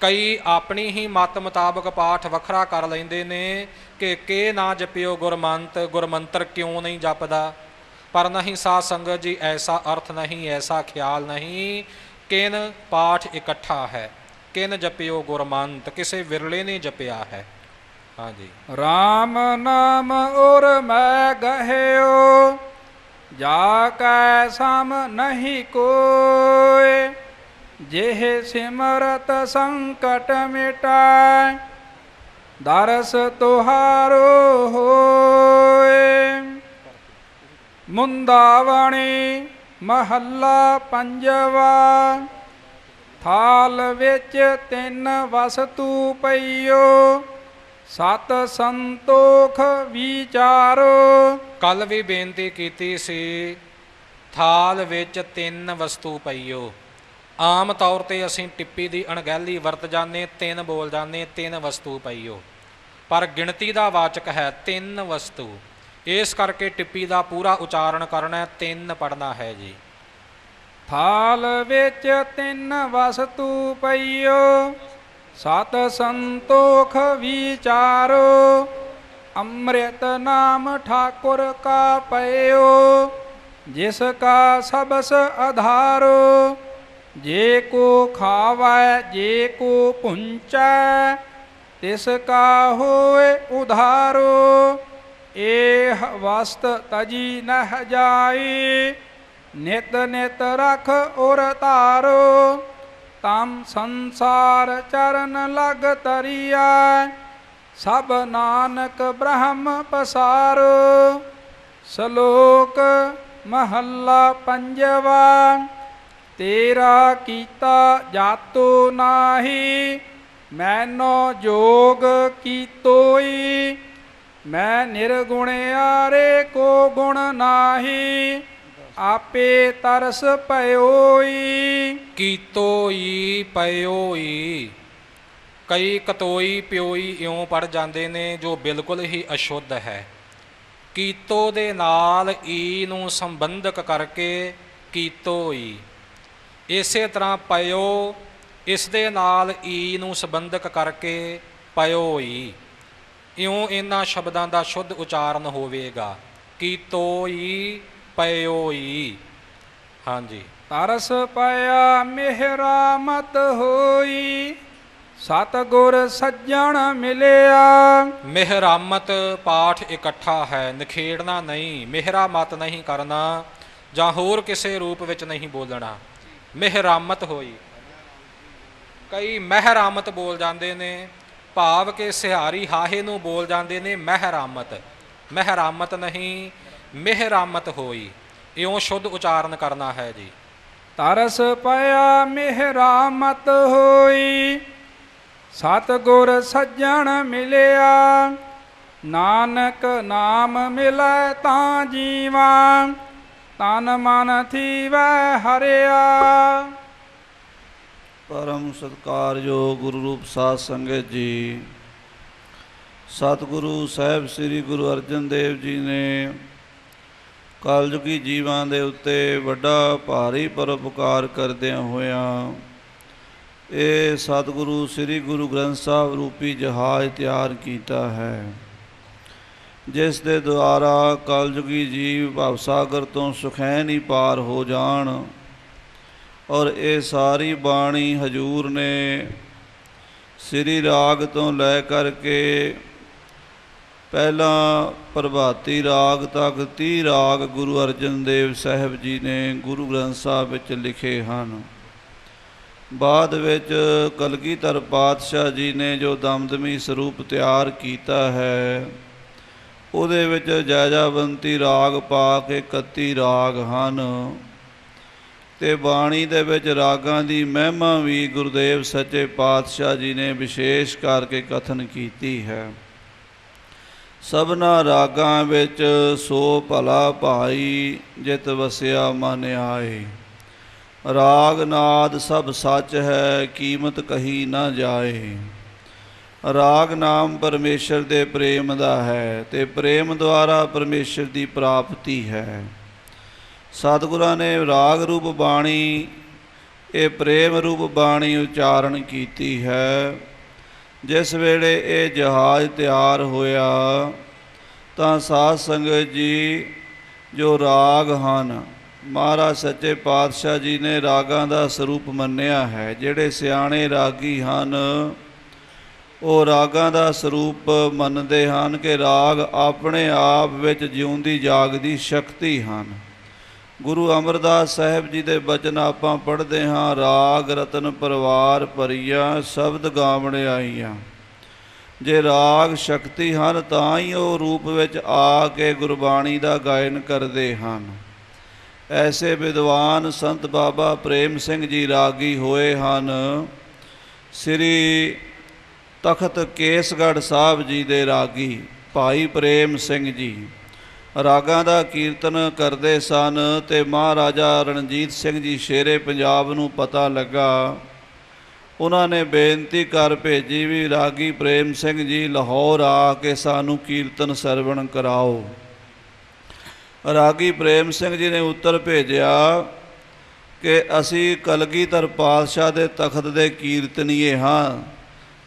ਕਈ ਆਪਣੀ ਹੀ ਮਤ ਮੁਤਾਬਕ ਪਾਠ ਵੱਖਰਾ ਕਰ ਲੈਂਦੇ ਨੇ ਕਿ ਕੇ ਨਾ ਜਪਿਓ ਗੁਰਮੰਤ, ਗੁਰਮੰਤਰ ਕਿਉਂ ਨਹੀਂ ਜਪਦਾ? ਪਰ ਨਹੀਂ ਸਾਧ ਸੰਗਤ ਜੀ, ਐਸਾ ਅਰਥ ਨਹੀਂ, ਐਸਾ ਖਿਆਲ ਨਹੀਂ। ਕਿਨ ਪਾਠ ਇਕੱਠਾ ਹੈ, ਕਿਨ ਜਪਿਓ ਗੁਰਮੰਤ, ਕਿਸੇ ਵਿਰਲੇ ਨੇ ਜਪਿਆ ਹੈ। ਹਾਂਜੀ। RAM ਨਾਮ ਔਰ ਮੈਂ ਗਹਿਓ ਜਾ ਕੈ ਸਮ ਨਹੀਂ ਕੋਇ, ਜਿਹ ਸਿਮਰਤ ਸੰਕਟ ਮਿਟਾਇ ਦਰਸ ਤੁਹਾਰੋ ਹੋਏ ਮੁੰਦਾਵਣੀ ਮਹੱਲਾ ਪੰਜਵਾ, ਥਾਲ ਵਿੱਚ ਤਿੰਨ ਵਸਤੂ ਪਈਓ ਸਤ ਸੰਤੋਖ ਵਿਚਾਰੋ। ਕੱਲ ਵੀ ਬੇਨਤੀ ਕੀਤੀ ਸੀ ਥਾਲ ਵਿੱਚ ਤਿੰਨ ਵਸਤੂ ਪਈਓ। ਆਮ ਤੌਰ ਤੇ ਅਸੀਂ ਟਿੱਪੀ ਦੀ ਅਣਗਹਿਲੀ ਵਰਤ ਜਾਂਦੇ ਤਿੰਨ ਬੋਲ ਜਾਂਦੇ ਤਿੰਨ ਵਸਤੂ ਪਈਓ। ਪਰ ਗਿਣਤੀ ਦਾ ਵਾਚਕ ਹੈ ਤਿੰਨ ਵਸਤੂ। ਇਸ ਕਰਕੇ ਟਿੱਪੀ ਦਾ ਪੂਰਾ ਉਚਾਰਨ ਕਰਨਾ ਹੈ ਤਿੰਨ ਪੜਨਾ ਹੈ ਜੀ। ਥਾਲ ਵਿੱਚ ਤਿੰਨ ਵਸਤੂ ਪਈਓ। ਸਤ ਸੰਤੋਖ ਵਿਚਾਰੋ, ਅੰਮ੍ਰਿਤ ਨਾਮ ਠਾਕੁਰ ਕਾ ਪਇਓ, ਜਿਸ ਕਾ ਸਬਸ ਆਧਾਰੋ ਜੇ ਕੋ ਖਾਵੈ, ਜੇ ਕੋ ਪੁੰਚੈ, ਤਿਸ ਕਾ ਹੋਏ ਉਧਾਰੋ, ਏਹ ਵਸਤ ਤਜੀ ਨਹ ਜਾਈ, ਨਿਤ ਨਿਤ ਰਖ ਉਰ ਧਾਰੋ। ਤਮ ਸੰਸਾਰ ਚਰਨ ਲਗ ਤਰੀਆ ਸਭ ਨਾਨਕ ਬ੍ਰਹਮ ਪਸਾਰੋ। ਸ਼ਲੋਕ ਮਹੱਲਾ ਪੰਜਵਾ, ਤੇਰਾ ਕੀਤਾ ਜਾਤੋ ਨਾਹੀ, ਮੈਨੋ ਜੋਗ ਕੀਤੋਈ। ਮੈਂ ਨਿਰਗੁਣ ਨਿਰਗੁਣਿਆਰੇ ਕੋ ਗੁਣ ਨਾਹੀ ਆਪੇ ਤਰਸ ਪਇਓਈ ਕੀਤੋਈ ਪਇਓਈ ਕਈ ਕਤੋਈ ਪਿਓਈ ਇਉਂ ਪੜ ਜਾਂਦੇ ਨੇ, ਜੋ ਬਿਲਕੁਲ ਹੀ ਅਸ਼ੁੱਧ ਹੈ। ਕੀਤੋ ਦੇ ਨਾਲ ਈ ਨੂੰ ਸੰਬੰਧਕ ਕਰਕੇ ਕੀਤੋਈ। ਇਸੇ ਤਰ੍ਹਾਂ ਪਇਓ, ਇਸ ਦੇ ਨਾਲ ਈ ਨੂੰ ਸੰਬੰਧਕ ਕਰਕੇ ਪਇਓਈ। ਇਉਂ ਇਹਨਾਂ ਸ਼ਬਦਾਂ ਦਾ ਸ਼ੁੱਧ ਉਚਾਰਨ ਹੋਵੇਗਾ। ਕੀਤੋਈ ਪਇਓਈ। ਹਾਂਜੀ। ਤਰਸ ਪਾਇਆ ਮਿਹਰਾ ਮਤ ਹੋਈ ਸਤ ਗੁਰ ਸੱਜਣ ਮਿਲਿਆ। ਮਿਹਰਾਮਤ ਪਾਠ ਇਕੱਠਾ ਹੈ ਨਖੇੜਨਾ ਨਹੀਂ ਮਿਹਰਾ ਮਤ ਨਹੀਂ ਕਰਨਾ ਜਾਂ ਹੋਰ ਕਿਸੇ ਰੂਪ ਵਿੱਚ ਨਹੀਂ ਬੋਲਣਾ। ਮਿਹਰਾਮਤ ਹੋਈ। ਕਈ ਮਹਿਰਾਮਤ ਬੋਲ ਜਾਂਦੇ ਨੇ ਭਾਵ ਕਿ ਸਿਹਾਰੀ ਹਾਹੇ ਨੂੰ ਬੋਲ ਜਾਂਦੇ ਨੇ ਮਹਿਰਾਮਤ। ਮਹਿਰਾਮਤ ਨਹੀਂ ਮਿਹਰਾਮਤ ਹੋਈ ਇਉਂ ਸ਼ੁੱਧ ਉਚਾਰਨ ਕਰਨਾ ਹੈ ਜੀ। ਤਰਸ ਪਾਇਆ ਮਿਹਰਾ ਮਤ ਹੋਈ ਸਤ ਗੁਰ ਸੱਜਣ ਮਿਲਿਆ ਨਾਨਕ ਨਾਮ ਮਿਲੈ ਤਾਂ ਜੀਵਾ ਤਨ ਮਨ ਥੀਵੈ ਹਰਿਆ। ਪਰਮ ਸਤਕਾਰਯੋਗ ਗੁਰੂ ਰੂਪ ਸਾਧ ਸੰਗਤ ਜੀ ਸਤਿਗੁਰੂ ਸਾਹਿਬ ਸ੍ਰੀ ਗੁਰੂ ਅਰਜਨ ਦੇਵ ਜੀ ਨੇ ਕਲਯੁਗੀ ਜੀਵਾਂ ਦੇ ਉੱਤੇ ਵੱਡਾ ਭਾਰੀ ਪਰਉਪਕਾਰ ਕਰਦਿਆਂ ਹੋਇਆਂ ਇਹ ਸਤਿਗੁਰੂ ਸ੍ਰੀ ਗੁਰੂ ਗ੍ਰੰਥ ਸਾਹਿਬ ਰੂਪੀ ਜਹਾਜ਼ ਤਿਆਰ ਕੀਤਾ ਹੈ, ਜਿਸ ਦੇ ਦੁਆਰਾ ਕਲਯੁਗੀ ਜੀਵ ਭਵਸਾਗਰ ਤੋਂ ਸੁਖੈਨ ਹੀ ਪਾਰ ਹੋ ਜਾਣ ਔਰ ਇਹ ਸਾਰੀ ਬਾਣੀ ਹਜੂਰ ਨੇ ਸ੍ਰੀ ਰਾਗ ਤੋਂ ਲੈ ਕਰਕੇ ਪਹਿਲਾਂ ਪ੍ਰਭਾਤੀ ਰਾਗ ਤੱਕ 30 ਰਾਗ ਗੁਰੂ ਅਰਜਨ ਦੇਵ ਸਾਹਿਬ ਜੀ ਨੇ ਗੁਰੂ ਗ੍ਰੰਥ ਸਾਹਿਬ ਵਿੱਚ ਲਿਖੇ ਹਨ। ਬਾਅਦ ਵਿੱਚ ਕਲਗੀਧਰ ਪਾਤਸ਼ਾਹ ਜੀ ਨੇ ਜੋ ਦਮਦਮੀ ਸਰੂਪ ਤਿਆਰ ਕੀਤਾ ਹੈ, ਉਹਦੇ ਵਿੱਚ ਜਾਜਾਵੰਤੀ ਰਾਗ ਪਾ ਕੇ 31 ਰਾਗ ਹਨ ਤੇ ਬਾਣੀ ਦੇ ਵਿੱਚ ਰਾਗਾਂ ਦੀ ਮਹਿਮਾ ਵੀ ਗੁਰਦੇਵ ਸੱਚੇ ਪਾਤਸ਼ਾਹ ਜੀ ਨੇ ਵਿਸ਼ੇਸ਼ ਕਰਕੇ ਕਥਨ ਕੀਤੀ ਹੈ। ਸਭਨਾ ਰਾਗਾਂ ਵਿੱਚ ਸੋ ਭਲਾ ਭਾਈ ਜਿਤ ਵਸਿਆ ਮਨ ਆਏ। ਰਾਗ ਨਾਦ ਸਭ ਸੱਚ ਹੈ, ਕੀਮਤ ਕਹੀ ਨਾ ਜਾਏ। ਰਾਗ ਨਾਮ ਪਰਮੇਸ਼ਰ ਦੇ ਪ੍ਰੇਮ ਦਾ ਹੈ ਤੇ ਪ੍ਰੇਮ ਦੁਆਰਾ ਪਰਮੇਸ਼ਰ ਦੀ ਪ੍ਰਾਪਤੀ ਹੈ। ਸਤਿਗੁਰਾਂ ਨੇ ਰਾਗ ਰੂਪ ਬਾਣੀ, ਇਹ ਪ੍ਰੇਮ ਰੂਪ ਬਾਣੀ ਉਚਾਰਨ ਕੀਤੀ ਹੈ। ਜਿਸ ਵੇਲੇ ਇਹ ਜਹਾਜ਼ ਤਿਆਰ ਹੋਇਆ, ਤਾਂ ਸਾਧ ਸੰਗਤ ਜੀ ਜੋ ਰਾਗ ਹਨ, ਮਹਾਰਾਜ ਸੱਚੇ ਪਾਤਸ਼ਾਹ ਜੀ ਨੇ ਰਾਗਾਂ ਦਾ ਸਰੂਪ ਮੰਨਿਆ ਹੈ। ਜਿਹੜੇ ਸਿਆਣੇ ਰਾਗੀ ਹਨ, ਉਹ ਰਾਗਾਂ ਦਾ ਸਰੂਪ ਮੰਨਦੇ ਹਨ ਕਿ ਰਾਗ ਆਪਣੇ ਆਪ ਵਿੱਚ ਜਿਉਂਦੀ ਜਾਗਦੀ ਸ਼ਕਤੀ ਹਨ। ਗੁਰੂ ਅਮਰਦਾਸ ਸਾਹਿਬ ਜੀ ਦੇ ਬਚਨ ਆਪਾਂ ਪੜ੍ਹਦੇ ਹਾਂ, ਰਾਗ ਰਤਨ ਪਰਵਾਰ ਭਰੀਆ, ਸ਼ਬਦ ਗਾਵਣ ਆਈਆਂ। ਜੇ ਰਾਗ ਸ਼ਕਤੀ ਹਨ ਤਾਂ ਹੀ ਉਹ ਰੂਪ ਵਿੱਚ ਆ ਕੇ ਗੁਰਬਾਣੀ ਦਾ ਗਾਇਨ ਕਰਦੇ ਹਨ। ਐਸੇ ਵਿਦਵਾਨ ਸੰਤ ਬਾਬਾ ਪ੍ਰੇਮ ਸਿੰਘ ਜੀ ਰਾਗੀ ਹੋਏ ਹਨ। ਸ੍ਰੀ ਤਖਤ ਕੇਸਗੜ੍ਹ ਸਾਹਿਬ ਜੀ ਦੇ ਰਾਗੀ ਭਾਈ ਪ੍ਰੇਮ ਸਿੰਘ ਜੀ। ਰਾਗਾਂ ਦਾ ਕੀਰਤਨ ਕਰਦੇ ਸਨ ਤੇ ਮਹਾਰਾਜਾ ਰਣਜੀਤ ਸਿੰਘ ਜੀ ਸ਼ੇਰੇ ਪੰਜਾਬ ਨੂੰ ਪਤਾ ਲੱਗਾ। ਉਹਨਾਂ ਨੇ ਬੇਨਤੀ ਕਰ ਭੇਜੀ ਵੀ ਰਾਗੀ ਪ੍ਰੇਮ ਸਿੰਘ ਜੀ ਲਾਹੌਰ ਆ ਕੇ ਸਾਨੂੰ ਕੀਰਤਨ ਸਰਵਣ ਕਰਾਓ। ਰਾਗੀ ਪ੍ਰੇਮ ਸਿੰਘ ਜੀ ਨੇ ਉੱਤਰ ਭੇਜਿਆ ਕਿ ਅਸੀਂ ਕਲਗੀਧਰ ਪਾਤਸ਼ਾਹ ਦੇ ਤਖਤ ਦੇ ਕੀਰਤਨੀਏ ਹਾਂ।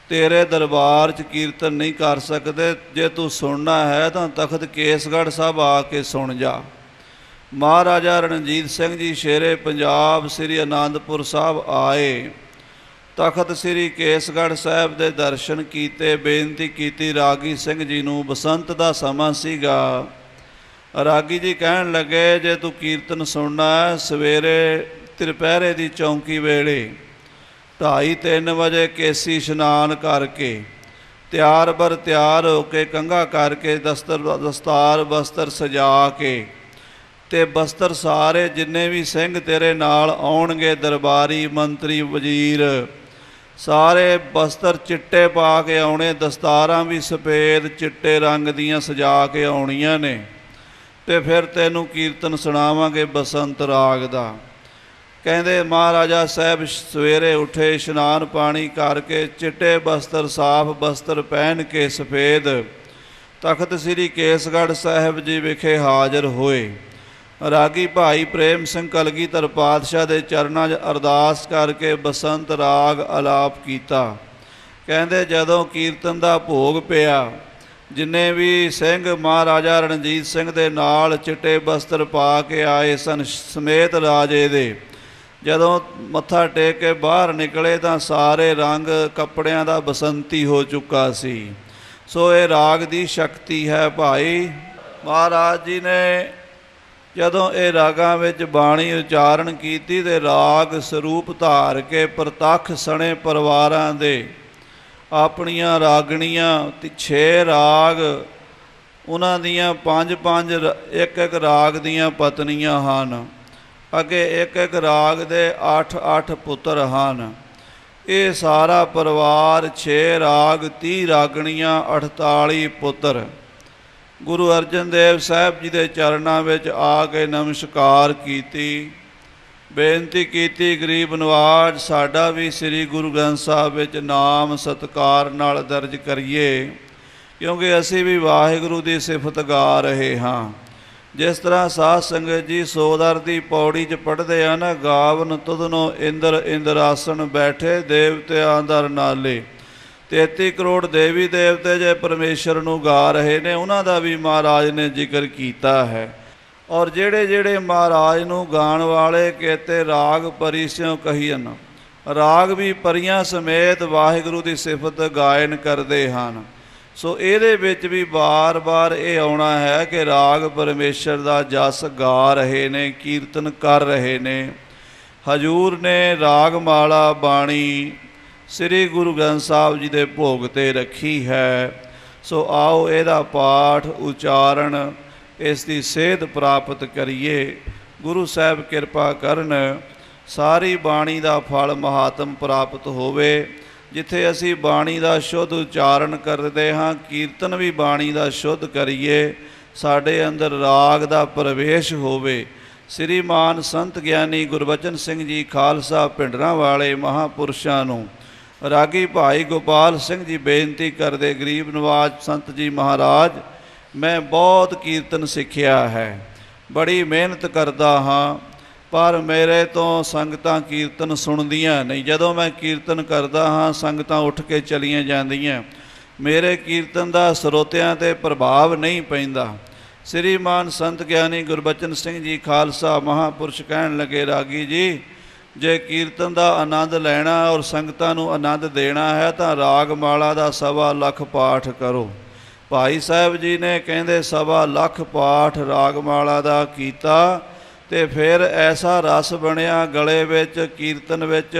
ਤੇਰੇ ਦਰਬਾਰ 'ਚ ਕੀਰਤਨ ਨਹੀਂ ਕਰ ਸਕਦੇ। ਜੇ ਤੂੰ ਸੁਣਨਾ ਹੈ ਤਾਂ ਤਖਤ ਕੇਸਗੜ੍ਹ ਸਾਹਿਬ ਆ ਕੇ ਸੁਣ ਜਾ। ਮਹਾਰਾਜਾ ਰਣਜੀਤ ਸਿੰਘ ਜੀ ਸ਼ੇਰੇ ਪੰਜਾਬ ਸ੍ਰੀ ਆਨੰਦਪੁਰ ਸਾਹਿਬ ਆਏ। ਤਖਤ ਸ੍ਰੀ ਕੇਸਗੜ੍ਹ ਸਾਹਿਬ ਦੇ ਦਰਸ਼ਨ ਕੀਤੇ, ਬੇਨਤੀ ਕੀਤੀ। ਰਾਗੀ ਸਿੰਘ ਜੀ ਨੂੰ ਬਸੰਤ ਦਾ ਸਮਾਂ ਸੀਗਾ। ਰਾਗੀ ਜੀ ਕਹਿਣ ਲੱਗੇ, ਜੇ ਤੂੰ ਕੀਰਤਨ ਸੁਣਨਾ ਹੈ, ਸਵੇਰੇ ਤ੍ਰਿਪਹਿਰੇ ਦੀ ਚੌਂਕੀ ਵੇਲੇ ਢਾਈ ਤਿੰਨ ਵਜੇ ਕੇਸੀ ਇਸ਼ਨਾਨ ਕਰਕੇ ਤਿਆਰ ਬਰ ਤਿਆਰ ਹੋ ਕੇ ਕੰਘਾ ਕਰਕੇ ਦਸਤਰ ਦਸਤਾਰ, ਬਸਤਰ ਸਜਾ ਕੇ ਤੇ ਬਸਤਰ ਸਾਰੇ ਜਿੰਨੇ ਵੀ ਸਿੰਘ ਤੇਰੇ ਨਾਲ ਆਉਣਗੇ ਦਰਬਾਰੀ ਮੰਤਰੀ ਵਜ਼ੀਰ, ਸਾਰੇ ਬਸਤਰ ਚਿੱਟੇ ਪਾ ਕੇ ਆਉਣੇ, ਦਸਤਾਰਾਂ ਵੀ ਸਫੇਦ ਚਿੱਟੇ ਰੰਗ ਦੀਆਂ ਸਜਾ ਕੇ ਆਉਣੀਆਂ ਨੇ ਤੇ ਫਿਰ ਤੈਨੂੰ ਕੀਰਤਨ ਸੁਣਾਵਾਂਗੇ ਬਸੰਤ ਰਾਗ ਦਾ। ਕਹਿੰਦੇ, ਮਹਾਰਾਜਾ ਸਾਹਿਬ, ਸਵੇਰੇ ਉੱਠੇ, ਇਸ਼ਨਾਨ ਪਾਣੀ ਕਰਕੇ ਚਿੱਟੇ ਬਸਤਰ ਸਾਫ਼ ਬਸਤਰ ਪਹਿਨ ਕੇ ਸਫੇਦ ਤਖਤ ਸ੍ਰੀ ਕੇਸਗੜ੍ਹ ਸਾਹਿਬ ਜੀ ਵਿਖੇ ਹਾਜ਼ਰ ਹੋਏ। ਰਾਗੀ ਭਾਈ ਪ੍ਰੇਮ ਸਿੰਘ ਕਲਗੀਧਰ ਪਾਤਸ਼ਾਹ ਦੇ ਚਰਨਾਂ 'ਚ ਅਰਦਾਸ ਕਰਕੇ ਬਸੰਤ ਰਾਗ ਆਲਾਪ ਕੀਤਾ। ਕਹਿੰਦੇ, ਜਦੋਂ ਕੀਰਤਨ ਦਾ ਭੋਗ ਪਿਆ, ਜਿੰਨੇ ਵੀ ਸਿੰਘ ਮਹਾਰਾਜਾ ਰਣਜੀਤ ਸਿੰਘ ਦੇ ਨਾਲ ਚਿੱਟੇ ਬਸਤਰ ਪਾ ਕੇ ਆਏ ਸਨ, ਸਮੇਤ ਰਾਜੇ ਦੇ ਜਦੋਂ ਮੱਥਾ ਟੇਕ ਕੇ ਬਾਹਰ ਨਿਕਲੇ ਤਾਂ ਸਾਰੇ ਰੰਗ ਕੱਪੜਿਆਂ ਦਾ ਬਸੰਤੀ ਹੋ ਚੁੱਕਾ ਸੀ। ਸੋ ਇਹ ਰਾਗ ਦੀ ਸ਼ਕਤੀ ਹੈ ਭਾਈ। ਮਹਾਰਾਜ ਜੀ ਨੇ ਜਦੋਂ ਇਹ ਰਾਗਾਂ ਵਿੱਚ ਬਾਣੀ ਉਚਾਰਨ ਕੀਤੀ ਤੇ ਰਾਗ ਸਰੂਪ ਧਾਰ ਕੇ ਪ੍ਰਤੱਖ ਸਣੇ ਪਰਿਵਾਰਾਂ ਦੇ ਆਪਣੀਆਂ ਰਾਗਣੀਆਂ ਤੇ 6 ਰਾਗ, ਉਹਨਾਂ ਦੀਆਂ ਪੰਜ ਪੰਜ ਇੱਕ ਇੱਕ ਰਾਗ ਦੀਆਂ ਪਤਨੀਆਂ ਹਨ। ਅੱਗੇ ਇੱਕ ਇੱਕ ਰਾਗ ਦੇ 8 8 ਪੁੱਤਰ ਹਨ। ਇਹ ਸਾਰਾ ਪਰਿਵਾਰ 6 ਰਾਗ 30 ਰਾਗਣੀਆਂ 48 ਪੁੱਤਰ। ਗੁਰੂ ਅਰਜਨ ਦੇਵ ਸਾਹਿਬ ਜੀ ਦੇ ਚਰਨਾਂ ਵਿੱਚ ਆ ਕੇ ਨਮਸਕਾਰ ਕੀਤੀ। ਬੇਨਤੀ ਕੀਤੀ, ਗਰੀਬ ਨਵਾਜ, ਸਾਡਾ ਵੀ ਸ੍ਰੀ ਗੁਰੂ ਗ੍ਰੰਥ ਸਾਹਿਬ ਵਿੱਚ ਨਾਮ ਸਤਕਾਰ ਨਾਲ ਦਰਜ ਕਰੀਏ, ਕਿਉਂਕਿ ਅਸੀਂ ਵੀ ਵਾਹਿਗੁਰੂ ਦੀ ਸਿਫਤ ਗਾ ਰਹੇ ਹਾਂ। ਜਿਸ ਤਰ੍ਹਾਂ ਸਾਧ ਸੰਗਤ ਜੀ ਸੋਦਰ ਦੀ ਪੌੜੀ 'ਚ ਪੜ੍ਹਦੇ ਆ ਨਾ ਗਾਵਨ ਤੁਧਨੋ ਇੰਦਰ ਇੰਦਰ ਆਸਣ ਬੈਠੇ ਦੇਵਤਿਆਂ ਦਰ ਨਾਲੇ। 33 ਕਰੋੜ ਦੇਵੀ ਦੇਵਤੇ ਜੇ ਪਰਮੇਸ਼ਰ ਨੂੰ ਗਾ ਰਹੇ ਨੇ, ਉਹਨਾਂ ਦਾ ਵੀ ਮਹਾਰਾਜ ਨੇ ਜ਼ਿਕਰ ਕੀਤਾ ਹੈ। ਔਰ ਜਿਹੜੇ ਜਿਹੜੇ ਮਹਾਰਾਜ ਨੂੰ ਗਾਣ ਵਾਲੇ ਕੇਤੇ ਰਾਗ ਪਰਿਸਿਓ ਕਹੀਨ ਰਾਗ ਵੀ ਪਰੀਆਂ ਸਮੇਤ ਵਾਹਿਗੁਰੂ ਦੀ ਸਿਫਤ ਗਾਇਨ ਕਰਦੇ ਹਨ। ਸੋ ਇਹਦੇ ਵਿੱਚ ਵੀ ਬਾਰ-ਬਾਰ ਇਹ ਆਉਣਾ ਹੈ ਕਿ ਰਾਗ ਪਰਮੇਸ਼ਰ ਦਾ ਜਸ ਗਾ ਰਹੇ ਨੇ, ਕੀਰਤਨ ਕਰ ਰਹੇ ਨੇ। ਹਜੂਰ ਨੇ ਰਾਗ ਮਾਲਾ ਬਾਣੀ ਸ੍ਰੀ ਗੁਰੂ ਗ੍ਰੰਥ ਸਾਹਿਬ ਜੀ ਦੇ ਭੋਗ ਤੇ ਰੱਖੀ ਹੈ। ਸੋ ਆਓ ਇਹਦਾ ਪਾਠ ਉਚਾਰਨ, ਇਸ ਦੀ ਸੇਧ ਪ੍ਰਾਪਤ ਕਰੀਏ। ਗੁਰੂ ਸਾਹਿਬ ਕਿਰਪਾ ਕਰਨ, ਸਾਰੀ ਬਾਣੀ ਦਾ ਫਲ ਮਹਾਤਮ ਪ੍ਰਾਪਤ ਹੋਵੇ। ਜਿੱਥੇ ਅਸੀਂ ਬਾਣੀ ਦਾ ਸ਼ੁੱਧ ਉਚਾਰਨ ਕਰਦੇ ਹਾਂ, ਕੀਰਤਨ ਵੀ ਬਾਣੀ ਦਾ ਸ਼ੁੱਧ ਕਰੀਏ, ਸਾਡੇ ਅੰਦਰ ਰਾਗ ਦਾ ਪ੍ਰਵੇਸ਼ ਹੋਵੇ। ਸ੍ਰੀਮਾਨ ਸੰਤ ਗਿਆਨੀ ਗੁਰਬਚਨ ਸਿੰਘ ਜੀ ਖਾਲਸਾ ਪਿੰਡਰਾਂ ਵਾਲੇ ਮਹਾਪੁਰਸ਼ਾਂ ਨੂੰ ਰਾਗੀ ਭਾਈ ਗੋਪਾਲ ਸਿੰਘ ਜੀ ਬੇਨਤੀ ਕਰਦੇ, ਗਰੀਬ ਨਵਾਜ ਸੰਤ ਜੀ ਮਹਾਰਾਜ, ਮੈਂ ਬਹੁਤ ਕੀਰਤਨ ਸਿੱਖਿਆ ਹੈ। ਬੜੀ ਮਿਹਨਤ ਕਰਦਾ ਹਾਂ ਪਰ ਮੇਰੇ ਤੋਂ ਸੰਗਤਾਂ ਕੀਰਤਨ ਸੁਣਦੀਆਂ ਨਹੀਂ। ਜਦੋਂ ਮੈਂ ਕੀਰਤਨ ਕਰਦਾ ਹਾਂ, ਸੰਗਤਾਂ ਉੱਠ ਕੇ ਚਲੀਆਂ ਜਾਂਦੀਆਂ। ਮੇਰੇ ਕੀਰਤਨ ਦਾ ਸਰੋਤਿਆਂ ਤੇ ਪ੍ਰਭਾਵ ਨਹੀਂ ਪੈਂਦਾ। ਸ੍ਰੀਮਾਨ ਸੰਤ ਗਿਆਨੀ ਗੁਰਬਚਨ ਸਿੰਘ ਜੀ ਖਾਲਸਾ ਮਹਾਪੁਰਸ਼ ਕਹਿਣ ਲੱਗੇ, ਰਾਗੀ ਜੀ, ਜੇ ਕੀਰਤਨ ਦਾ ਆਨੰਦ ਲੈਣਾ ਔਰ ਸੰਗਤਾਂ ਨੂੰ ਆਨੰਦ ਦੇਣਾ ਹੈ, ਤਾਂ ਰਾਗ ਮਾਲਾ ਦਾ ਸਵਾ ਲੱਖ ਪਾਠ ਕਰੋ। ਭਾਈ ਸਾਹਿਬ ਜੀ ਨੇ ਕਹਿੰਦੇ, ਸਵਾ ਲੱਖ ਪਾਠ ਰਾਗਮਾਲਾ ਦਾ ਕੀਤਾ। ਤੇ ਫਿਰ ਐਸਾ ਰਸ ਬਣਿਆ ਗਲੇ ਵਿੱਚ, ਕੀਰਤਨ ਵਿੱਚ।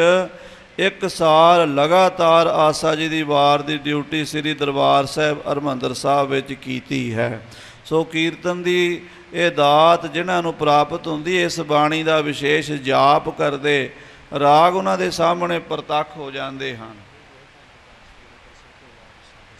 ਇੱਕ ਸਾਲ ਲਗਾਤਾਰ ਆਸਾ ਜੀ ਦੀ ਵਾਰ ਦੀ ਡਿਊਟੀ ਸ੍ਰੀ ਦਰਬਾਰ ਸਾਹਿਬ ਹਰਿਮੰਦਰ ਸਾਹਿਬ ਵਿੱਚ ਕੀਤੀ ਹੈ। ਸੋ ਕੀਰਤਨ ਦੀ ਇਹ ਦਾਤ ਜਿਨ੍ਹਾਂ ਨੂੰ ਪ੍ਰਾਪਤ ਹੁੰਦੀ, ਇਸ ਬਾਣੀ ਦਾ ਵਿਸ਼ੇਸ਼ ਜਾਪ ਕਰਦੇ, ਰਾਗ ਉਹਨਾਂ ਦੇ ਸਾਹਮਣੇ ਪ੍ਰਤੱਖ ਹੋ ਜਾਂਦੇ ਹਨ।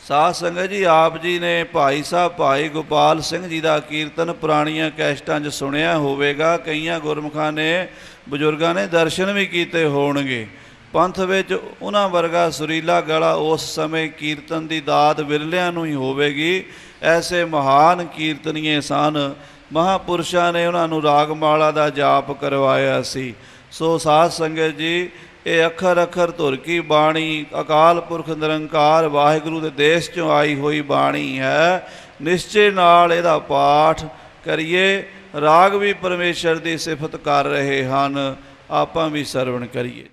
ਸਾਧ ਸੰਗਤ ਜੀ, ਆਪ ਜੀ ਨੇ ਭਾਈ ਸਾਹਿਬ ਭਾਈ ਗੋਪਾਲ ਸਿੰਘ ਜੀ ਦਾ ਕੀਰਤਨ ਪੁਰਾਣੀਆਂ ਕੈਸਟਾਂ 'ਚ ਸੁਣਿਆ ਹੋਵੇਗਾ। ਕਈਆਂ ਗੁਰਮੁਖਾਂ ਨੇ, ਬਜ਼ੁਰਗਾਂ ਨੇ ਦਰਸ਼ਨ ਵੀ ਕੀਤੇ ਹੋਣਗੇ। ਪੰਥ ਵਿੱਚ ਉਹਨਾਂ ਵਰਗਾ ਸੁਰੀਲਾ ਗਲਾ ਉਸ ਸਮੇਂ ਕੀਰਤਨ ਦੀ ਦਾਤ ਵਿਰਲਿਆਂ ਨੂੰ ਹੀ ਹੋਵੇਗੀ। ਐਸੇ ਮਹਾਨ ਕੀਰਤਨੀਏ ਸਨ। ਮਹਾਪੁਰਸ਼ਾਂ ਨੇ ਉਹਨਾਂ ਨੂੰ ਰਾਗਮਾਲਾ ਦਾ ਜਾਪ ਕਰਵਾਇਆ ਸੀ। ਸੋ ਸਾਧ ਸੰਗਤ ਜੀ ਇਹ ਅੱਖਰ ਅੱਖਰ ਧੁਰ ਕੀ ਬਾਣੀ, ਅਕਾਲ ਪੁਰਖ ਨਿਰੰਕਾਰ, ਵਾਹਿਗੁਰੂ ਦੇ ਦੇਸ਼ ਚੋਂ ਆਈ ਹੋਈ ਬਾਣੀ ਹੈ। ਨਿਸ਼ਚੇ ਨਾਲ ਇਹਦਾ ਪਾਠ ਕਰੀਏ। ਰਾਗ ਵੀ ਪਰਮੇਸ਼ਰ ਦੀ ਸਿਫਤ ਕਰ ਰਹੇ ਹਨ। ਆਪਾਂ ਵੀ ਸਰਵਣ ਕਰੀਏ।